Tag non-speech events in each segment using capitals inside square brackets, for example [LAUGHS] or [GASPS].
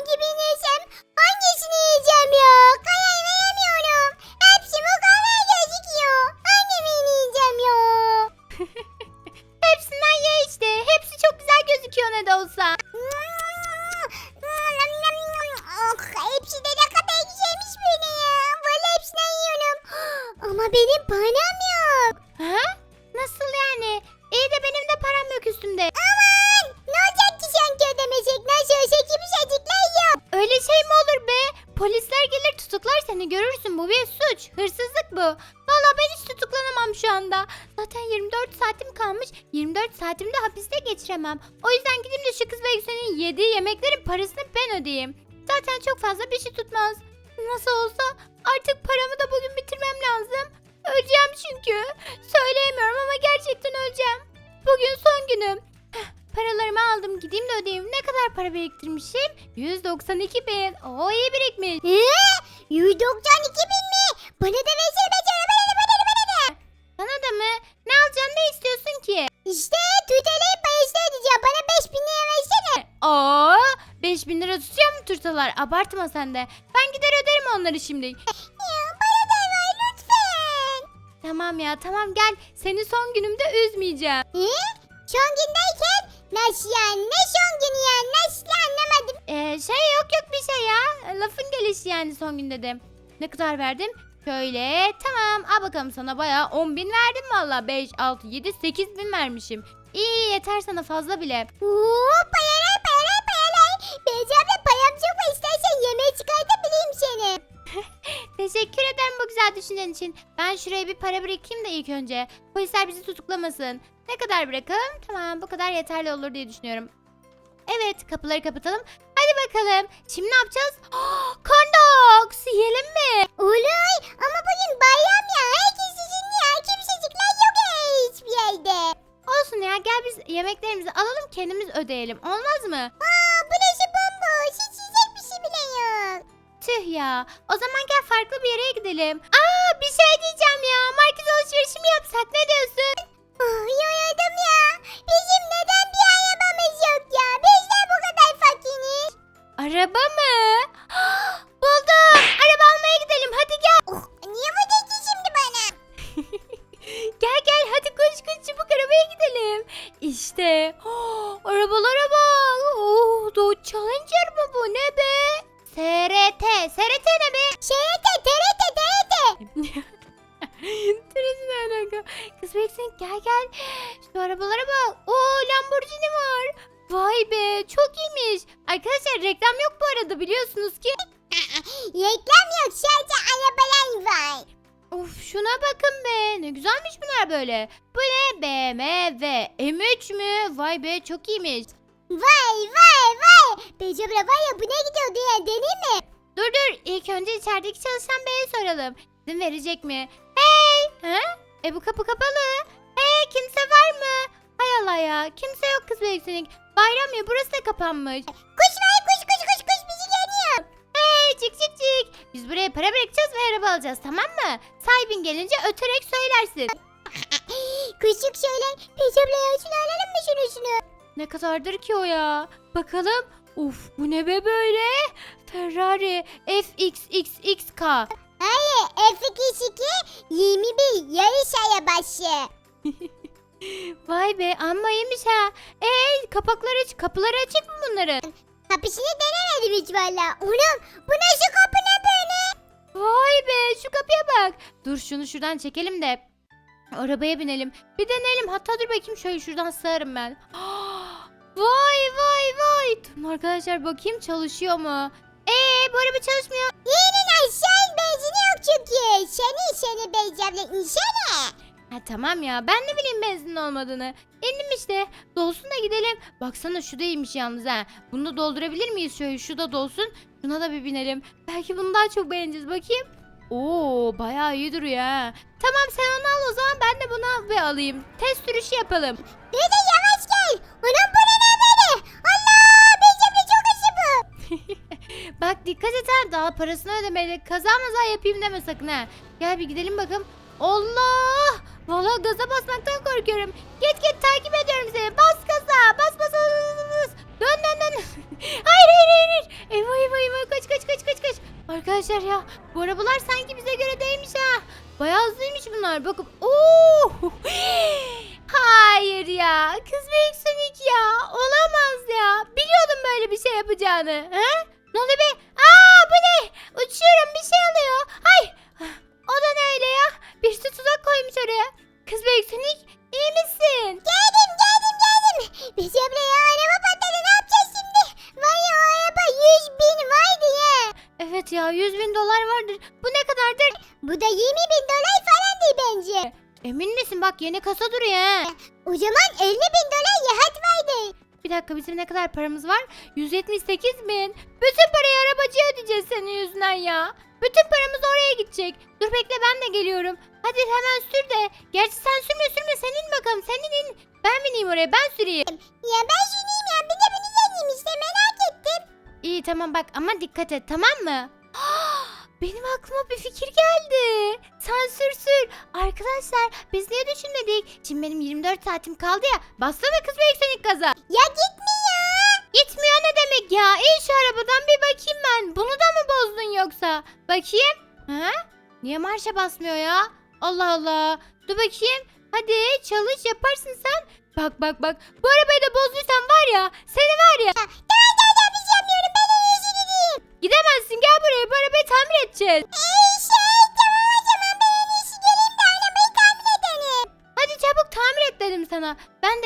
Hangi gelir tutuklar seni görürsün bu bir suç. Hırsızlık bu. Valla ben hiç tutuklanamam şu anda. Zaten 24 saatim kalmış. 24 saatimde hapiste geçiremem. O yüzden gideyim de şu kız Beksen'in yediği yemeklerin parasını ben ödeyeyim. Zaten çok fazla bir şey tutmaz. Nasıl olsa artık paramı da bugün bitirmem lazım. Öleceğim çünkü. Söyleyemiyorum ama gerçekten öleceğim. Bugün son günüm. Paralarımı aldım gideyim de ödeyeyim. Ne kadar para biriktirmişim? 192 bin. Oo iyi birikmiş. Ee? 192 bin mi? Bana da versene becereme bana da bana da bana da. Sana da mı? Ne alacaksın ne istiyorsun ki? İşte tüteleri parasını ödeyeceğim. Bana 5 bin lira versene. Aa 5000 lira tutuyor mu turtalar? Abartma sen de. Ben gider öderim onları şimdi. Ya bana da ver lütfen. Tamam ya tamam gel. Seni son günümde üzmeyeceğim. Ee? Son gün derken nasıl yani? Ne son günü yani? Nasıl anlamadım. Ee, şey yok yok bir şey ya. Lafın gelişi yani son gün dedim. Ne kadar verdim? Şöyle tamam al bakalım sana bayağı 10 bin verdim valla. 5, 6, 7, 8 bin vermişim. İyi yeter sana fazla bile. Oo payalar payalar payalar. Beyeceğimle payam çok var. İstersen yemeğe çıkartabilirim seni. Teşekkür ederim bu güzel düşüncen için. Ben şuraya bir para bırakayım da ilk önce. Polisler bizi tutuklamasın. Ne kadar bırakalım? Tamam bu kadar yeterli olur diye düşünüyorum. Evet kapıları kapatalım. Hadi bakalım. Şimdi ne yapacağız? Oh, Corndogs yiyelim mi? Olur ama bugün bayram ya. Herkes sizinle ya. Kimsecikler yok ya hiçbir yerde. Olsun ya gel biz yemeklerimizi alalım kendimiz ödeyelim. Olmaz mı? Aa burası bomboş. Tüh ya. O zaman gel farklı bir yere gidelim. Aa bir şey diyeceğim ya. Market alışverişi mi yapsak ne diyorsun? Ah yoruldum ya. Bizim neden bir arabamız yok ya? Biz de bu kadar fakiriz. Araba mı? Buldum. Araba almaya gidelim. Hadi gel. Oh, niye bu dedi şimdi bana? [LAUGHS] Gel gel hadi koş koş çabuk arabaya gidelim. İşte oh, arabalara bak. Oh, Dodge Challenger mı bu ne be? SRT. SRT ne be? Şerete terete terete. Turist ne alaka? Kız Beksin gel gel. Şu arabalara bak. Oo Lamborghini var. Vay be çok iyiymiş. Arkadaşlar reklam yok bu arada biliyorsunuz ki. Reklam yok sadece arabalar var. Of şuna bakın be. Ne güzelmiş bunlar böyle. Bu ne? BMW. M3 mü? Vay be çok iyiymiş. Vay vay vay. Becebra var ya bu ne gidiyor diye deneyim mi? Dur dur ilk önce içerideki çalışan beye soralım. İzin verecek mi? Hey! Ha? E bu kapı kapalı. Hey kimse var mı? Hay Allah ya kimse yok kız Beksinlik. Bayram ya burası da kapanmış. Kuş var kuş kuş kuş kuş bizi geliyor. Hey cik cik cik. Biz buraya para bırakacağız ve araba alacağız tamam mı? Sahibin gelince öterek söylersin. [LAUGHS] Kuşluk şöyle ya şunu alalım mı şunu şunu? Ne kadardır ki o ya? Bakalım. Uf bu ne be böyle? Ferrari FXXXK. Hayır F2 21 yarış arabası. [LAUGHS] Vay be amma iyiymiş ha. Ee kapakları aç kapıları açık mı bunların? Kapısını denemedim hiç valla. Oğlum bu nasıl kapı ne böyle? Vay be şu kapıya bak. Dur şunu şuradan çekelim de arabaya binelim. Bir deneyelim hatta dur bakayım şöyle şuradan sığarım ben. [GASPS] Vay vay vay. Durun arkadaşlar bakayım çalışıyor mu? Ee bu araba çalışmıyor. Yeğenin aşağı benzini yok çünkü. Seni seni Becebra insene. Ha tamam ya ben ne bileyim benzin olmadığını. İndim işte. Dolsun da gidelim. Baksana şu değilmiş yalnız ha. Bunu da doldurabilir miyiz şöyle şu da dolsun. Şuna da bir binelim. Belki bunu daha çok beğeneceğiz bakayım. Oo bayağı iyi duruyor ha. Tamam sen onu al o zaman ben de bunu bir alayım. Test sürüşü yapalım. Dede yavaş gel. Onun bu ne böyle? Allah Becebra çok hızlı bu. [LAUGHS] Bak dikkat et ha daha parasını ödemeli. Kaza maza yapayım deme sakın ha. Gel bir gidelim bakalım. Allah! Valla gaza basmaktan korkuyorum. Git git takip ediyorum seni. Bas gaza. Bas bas bas bas. Dön dön dön. [LAUGHS] hayır hayır hayır. Eyvah eyvah eyvah. Kaç kaç kaç kaç kaç. Arkadaşlar ya bu arabalar sanki bize göre değilmiş ha. Bayağı hızlıymış bunlar. Bakın. Oo! [LAUGHS] Hayır ya. Kız büyük ya. Olamaz ya. Biliyordum böyle bir şey yapacağını. He? Ne oluyor be? Aa bu ne? Uçuyorum bir şey oluyor. Ay. O da ne öyle ya? Birisi tuzak koymuş oraya. Kız büyük Sonic iyi misin? Geldim geldim geldim. Biz ablaya araba patladı ne yapacağız şimdi? Var ya o araba 100 bin vardı ya. Evet ya 100 bin dolar vardır. Bu ne kadardır? Bu da 20 bin dolar falandı bence. Emin misin? Bak yeni kasa duruyor ha. O zaman 50 Bizim ne kadar paramız var? 178 bin. Bütün parayı arabacıya ödeyeceğiz senin yüzünden ya. Bütün paramız oraya gidecek. Dur bekle ben de geliyorum. Hadi hemen sür de. Gerçi sen sürme sürme sen in bakalım sen in in. Ben bineyim oraya ben süreyim. Ya ben şunuyum ya bir de bunu deneyeyim işte merak ettim. İyi tamam bak ama dikkat et tamam mı? [GASPS] Benim aklıma bir fikir geldi. Sen sür sür. Arkadaşlar biz niye düşünmedik? Şimdi benim 24 saatim kaldı ya. Bassana kız büyük gaza. Ya gitmiyor. Gitmiyor ne demek ya? İn şu arabadan bir bakayım ben. Bunu da mı bozdun yoksa? Bakayım. Ha? Niye marşa basmıyor ya? Allah Allah. Dur bakayım. Hadi çalış yaparsın sen. Bak bak bak. Bu arabayı da bozduysan var ya. Seni var ya. Tamam tamam tamam bir şey yapmıyorum ben en iyisi gideyim. Gidemezsin gel buraya. Bu arabayı tamir edeceğiz. Ey şey tamam o zaman ben en iyisi geleyim de arabayı tamir edelim. Hadi çabuk tamir et dedim sana.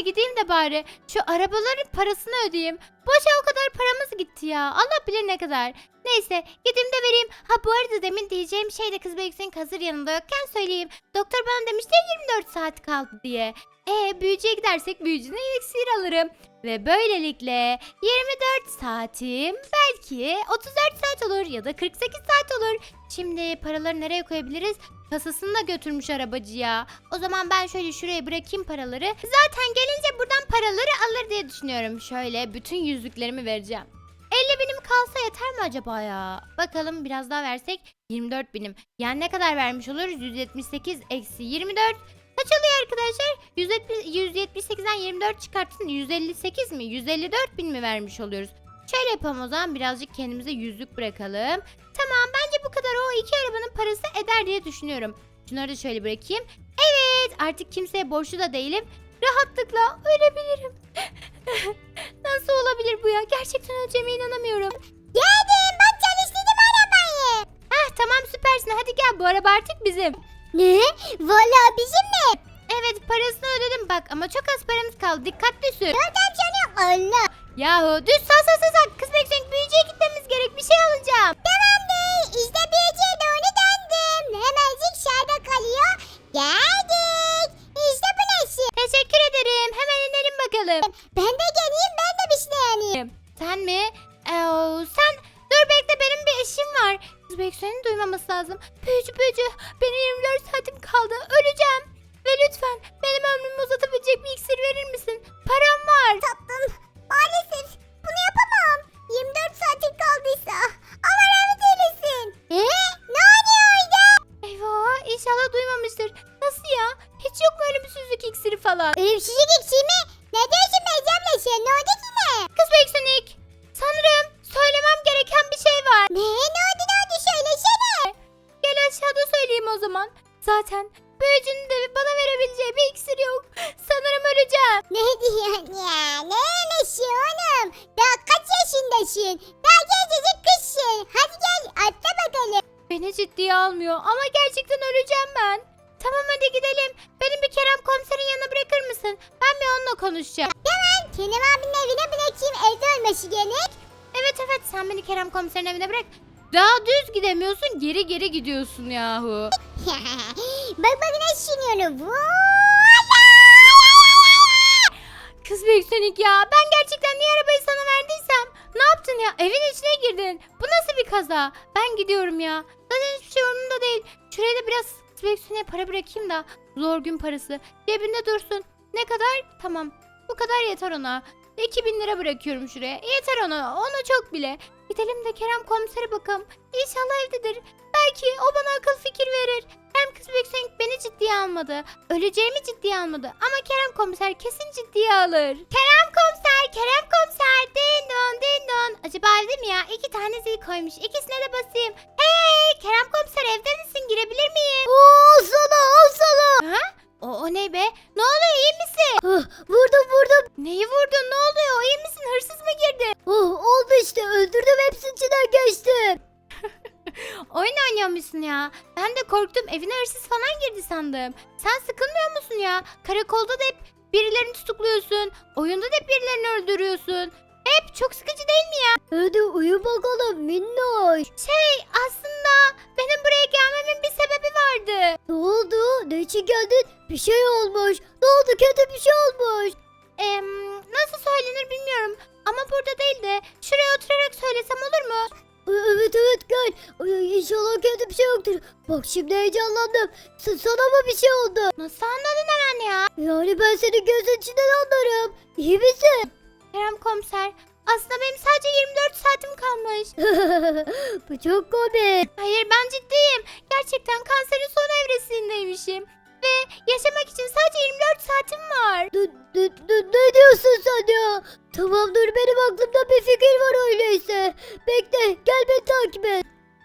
De gideyim de bari şu arabaların parasını ödeyeyim. Boşa o kadar paramız gitti ya. Allah bilir ne kadar. Neyse gideyim de vereyim. Ha bu arada demin diyeceğim şey de kız Beksin hazır yanında yokken söyleyeyim. Doktor bana demişti ya 24 saat kaldı diye. E büyücüye gidersek büyücünün iksir alırım. Ve böylelikle 24 saatim belki 34 saat olur ya da 48 saat olur. Şimdi paraları nereye koyabiliriz? Kasasını da götürmüş arabacıya. O zaman ben şöyle şuraya bırakayım paraları. Zaten gelince buradan paraları alır diye düşünüyorum. Şöyle bütün yüzüklerimi vereceğim. 50 binim kalsa yeter mi acaba ya? Bakalım biraz daha versek 24 binim. Yani ne kadar vermiş oluruz? 178 eksi 24. Kaç oluyor arkadaşlar? 170, 178'den 24 çıkartsın 158 mi? 154 bin mi vermiş oluyoruz? Şöyle yapalım o zaman birazcık kendimize yüzlük bırakalım. Tamam bence bu kadar o iki arabanın parası eder diye düşünüyorum. Şunları da şöyle bırakayım. Evet artık kimseye borçlu da değilim. Rahatlıkla ölebilirim. [LAUGHS] Nasıl olabilir bu ya? Gerçekten öleceğime inanamıyorum. Geldim bak çalıştırdım arabayı. Heh tamam süpersin hadi gel bu araba artık bizim. Ne? Valla bizim mi? Evet parasını ödedim bak ama çok az paramız kaldı dikkatli sür. Gördüm canım. Allah. Yahu düz sağ sağ sağ sağ. Kız bekleyin büyücüye gitmemiz gerek bir şey alacağım. Tamamdır. İşte bir içeri doğru döndüm. Hemencik şurada kalıyor. Geldik. İşte bu nasıl? Teşekkür ederim hemen inelim bakalım. Ben de Ölmesi gerek. Evet evet. Sen beni Kerem komiserin evine bırak. Daha düz gidemiyorsun geri geri gidiyorsun yahu. [LAUGHS] bak bak nasıl sürüyorum. Kız Beksonik ya. Ben gerçekten niye arabayı sana verdiysem? Ne yaptın ya? Evin içine girdin. Bu nasıl bir kaza? Ben gidiyorum ya. Zaten hiçbir şey umurumda değil. Şuraya da biraz Kız Beksonik'e para bırakayım da. Zor gün parası. Cebinde dursun. Ne kadar? Tamam. Bu kadar yeter ona 2000 lira bırakıyorum şuraya yeter ona ona çok bile gidelim de Kerem komisere bakalım İnşallah evdedir Belki o bana akıl fikir verir. Hem kız büyük Sonic beni ciddiye almadı. Öleceğimi ciddiye almadı. Ama Kerem komiser kesin ciddiye alır. Kerem komiser, Kerem komiser. Din don, din don. Acaba evde mi ya? İki tane zil koymuş. İkisine de basayım. Hey Kerem komiser evde misin? Girebilir miyim? Oo sana al sana. Ha? O, o ne be? Ne oluyor iyi misin? Ah, vurdum vurdum. Neyi vurdun? Ne oluyor? İyi misin? Hırsız mı girdi? Oh, oldu işte öldürdüm hepsinin içinden geçtim. [LAUGHS] Oyun oynuyormuşsun ya. Ben de korktum. Evine hırsız falan girdi sandım. Sen sıkılmıyor musun ya? Karakolda da hep birilerini tutukluyorsun. Oyunda da hep birilerini öldürüyorsun. Hep çok sıkıcı değil mi ya? Hadi uyu bakalım minnoş. Şey aslında benim buraya gelmemin bir sebebi vardı. Ne oldu? Ne için geldin? Bir şey olmuş. Ne oldu? Kötü bir şey olmuş. Em, nasıl söylenir bilmiyorum. Ama burada değil de şuraya oturarak söylesem olur mu? Ay, Evet evet gel. Ay, İnşallah kötü bir şey yoktur. Bak şimdi heyecanlandım. S- sana mı bir şey oldu? Nasıl anladın hemen ya? Yani ben senin gözün içinden anlarım. İyi misin? Kerem komiser aslında benim sadece 24 saatim kalmış. [LAUGHS] Bu çok komik. Hayır ben ciddiyim. Gerçekten kanserin son evresindeymişim. Ve yaşamak için sadece 24 saatim var. D- d- d- ne diyorsun sen ya? Tamam dur benim aklımda bir fikir var öyleyse. Bekle gel beni takip et.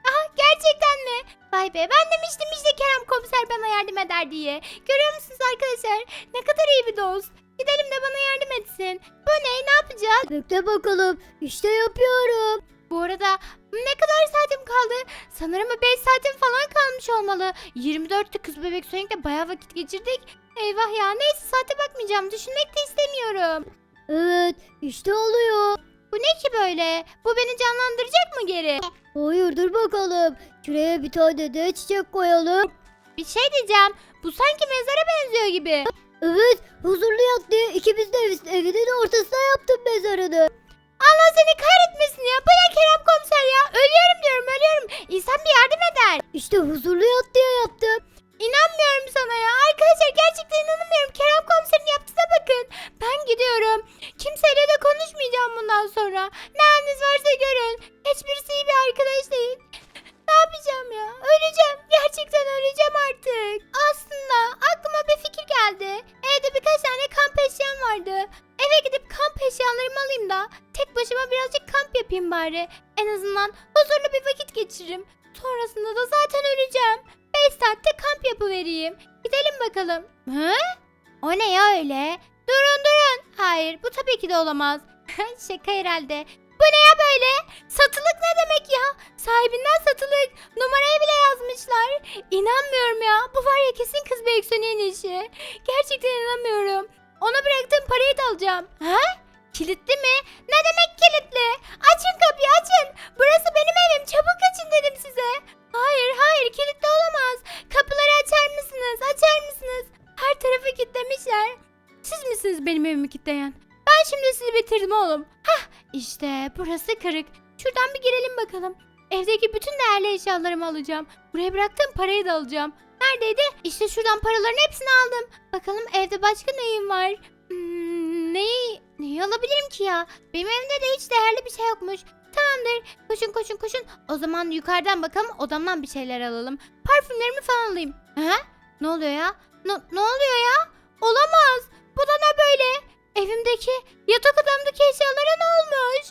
Aha gerçekten mi? Vay be ben demiştim işte Kerem komiser bana yardım eder diye. Görüyor musunuz arkadaşlar? Ne kadar iyi bir dost. Gidelim de bana yardım etsin. Bu ne? Ne yapacağız? Bekle bakalım. İşte yapıyorum. Bu arada ne kadar saatim kaldı? Sanırım 5 saatim falan kalmış olmalı. 24'te kız bebek Sonic'le bayağı vakit geçirdik. Eyvah ya neyse saate bakmayacağım. Düşünmek de istemiyorum. Evet işte oluyor. Bu ne ki böyle? Bu beni canlandıracak mı geri? Hayır dur bakalım. Şuraya bir tane de çiçek koyalım. Bir şey diyeceğim. Bu sanki mezara benziyor gibi. Evet huzurlu yat diye ikimiz de ev- evinin ortasına yaptım mezarını. Allah seni kahretmesin ya. Bu ne Kerem komiser ya? Ölüyorum diyorum ölüyorum. İnsan bir yardım eder. İşte huzurlu yat diye yaptım. İnanmıyorum sana ya. Arkadaşlar gerçekten inanamıyorum. Kerem komiserin yaptığına bakın. Ben gidiyorum. Kimseyle de konuşmayacağım bundan sonra. Ne haliniz varsa görün. Hiçbirisi iyi bir arkadaş değil. Ne yapacağım ya? Öleceğim. Gerçekten öleceğim artık. Aslında aklıma bir fikir geldi. Evde birkaç tane kamp eşyam vardı. Eve gidip kamp eşyalarımı alayım da tek başıma birazcık kamp yapayım bari. En azından huzurlu bir vakit geçiririm. Sonrasında da zaten öleceğim. 5 saatte kamp yapıvereyim. Gidelim bakalım. Hı? O ne ya öyle? Durun durun. Hayır bu tabii ki de olamaz. [LAUGHS] Şaka herhalde. Bu ne ya böyle? Satılık ne demek ya? Sahibinden satılık. Numarayı bile yazmışlar. İnanmıyorum ya. Bu var ya kesin kız Beksone'nin işi. Gerçekten inanamıyorum. Ona bıraktığım parayı da alacağım. Ha? Kilitli mi? Ne demek kilitli? Açın kapıyı açın. Burası benim evim. Çabuk açın dedim size. Hayır hayır kilitli olamaz. Kapıları açar mısınız? Açar mısınız? Her tarafı kilitlemişler. Siz misiniz benim evimi kilitleyen? Ben şimdi sizi bitirdim oğlum. İşte burası kırık. Şuradan bir girelim bakalım. Evdeki bütün değerli eşyalarımı alacağım. Buraya bıraktığım parayı da alacağım. Neredeydi? İşte şuradan paraların hepsini aldım. Bakalım evde başka neyim var? Hmm, neyi, neyi alabilirim ki ya? Benim evimde de hiç değerli bir şey yokmuş. Tamamdır. Koşun koşun koşun. O zaman yukarıdan bakalım odamdan bir şeyler alalım. Parfümlerimi falan alayım. Ha? Ne oluyor ya? Ne, ne oluyor ya? Olamaz. Bu da ne böyle? Evimdeki yatak odamdaki eşyalara ne olmuş?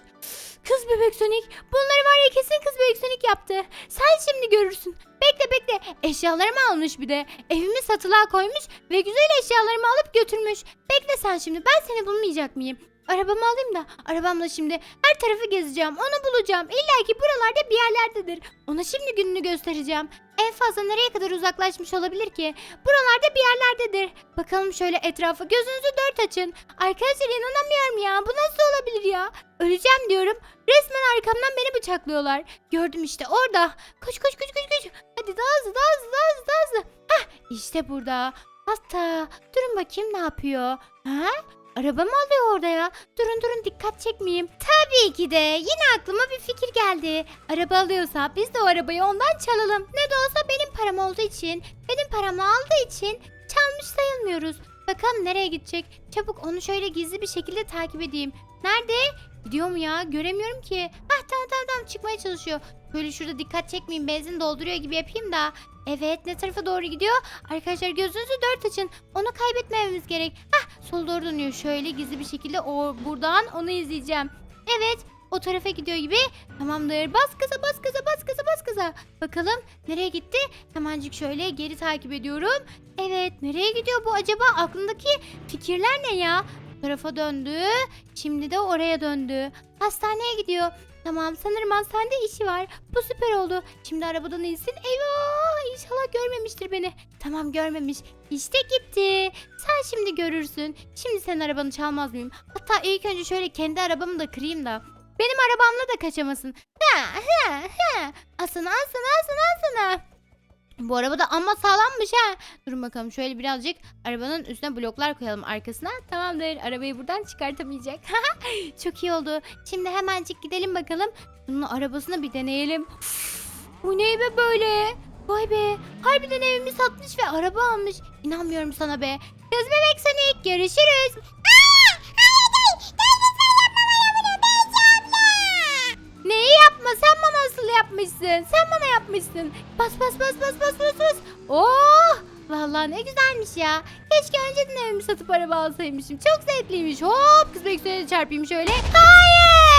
Kız bebek Sonic. Bunları var ya kesin kız bebek Sonic yaptı. Sen şimdi görürsün. Bekle bekle. Eşyalarımı almış bir de. Evimi satılığa koymuş ve güzel eşyalarımı alıp götürmüş. Bekle sen şimdi. Ben seni bulmayacak mıyım? Arabamı alayım da arabamla şimdi her tarafı gezeceğim. Onu bulacağım. İlla ki buralarda bir yerlerdedir. Ona şimdi gününü göstereceğim. En fazla nereye kadar uzaklaşmış olabilir ki? Buralarda bir yerlerdedir. Bakalım şöyle etrafa gözünüzü dört açın. Arkadaşlar inanamıyorum ya. Bu nasıl olabilir ya? Öleceğim diyorum. Resmen arkamdan beni bıçaklıyorlar. Gördüm işte orada. Koş koş koş koş koş. Hadi daha hızlı daha hızlı daha hızlı. Hah işte burada. Hatta durun bakayım ne yapıyor. Ha? Araba mı alıyor orada ya? Durun durun dikkat çekmeyeyim. Tabii ki de yine aklıma bir fikir geldi. Araba alıyorsa biz de o arabayı ondan çalalım. Ne de olsa benim param olduğu için, benim paramı aldığı için çalmış sayılmıyoruz. Bakalım nereye gidecek? Çabuk onu şöyle gizli bir şekilde takip edeyim. Nerede? Gidiyor mu ya? Göremiyorum ki. Hah tamam tamam tamam çıkmaya çalışıyor. Böyle şurada dikkat çekmeyeyim benzin dolduruyor gibi yapayım da. Evet ne tarafa doğru gidiyor? Arkadaşlar gözünüzü dört açın. Onu kaybetmememiz gerek. Hah sol doğru dönüyor. Şöyle gizli bir şekilde o buradan onu izleyeceğim. Evet o tarafa gidiyor gibi. Tamamdır. Bas kıza bas kıza bas kıza bas kıza. Bakalım nereye gitti? Hemencik şöyle geri takip ediyorum. Evet nereye gidiyor bu acaba? Aklındaki fikirler ne ya? Tarafa döndü. Şimdi de oraya döndü. Hastaneye gidiyor. Tamam sanırım hastanede işi var. Bu süper oldu. Şimdi arabadan insin. Eyvah inşallah görmemiştir beni. Tamam görmemiş. İşte gitti. Sen şimdi görürsün. Şimdi senin arabanı çalmaz mıyım? Hatta ilk önce şöyle kendi arabamı da kırayım da. Benim arabamla da kaçamasın. Ha ha ha. Asana asana asana asana. Bu araba da amma sağlammış ha. Durun bakalım şöyle birazcık arabanın üstüne bloklar koyalım arkasına. Tamamdır arabayı buradan çıkartamayacak. [LAUGHS] Çok iyi oldu. Şimdi hemencik gidelim bakalım. Bunun arabasını bir deneyelim. Bu ne be böyle? Vay be. Harbiden evimi satmış ve araba almış. İnanmıyorum sana be. Kız bebek Sonic görüşürüz. Yapmışsın. Sen bana yapmışsın. Bas bas bas bas bas bas bas. Oh! Vallahi ne güzelmiş ya. Keşke önceden evimi satıp araba alsaymışım. Çok zevkliymiş. Hop kız bekle çarpayım şöyle. Hayır!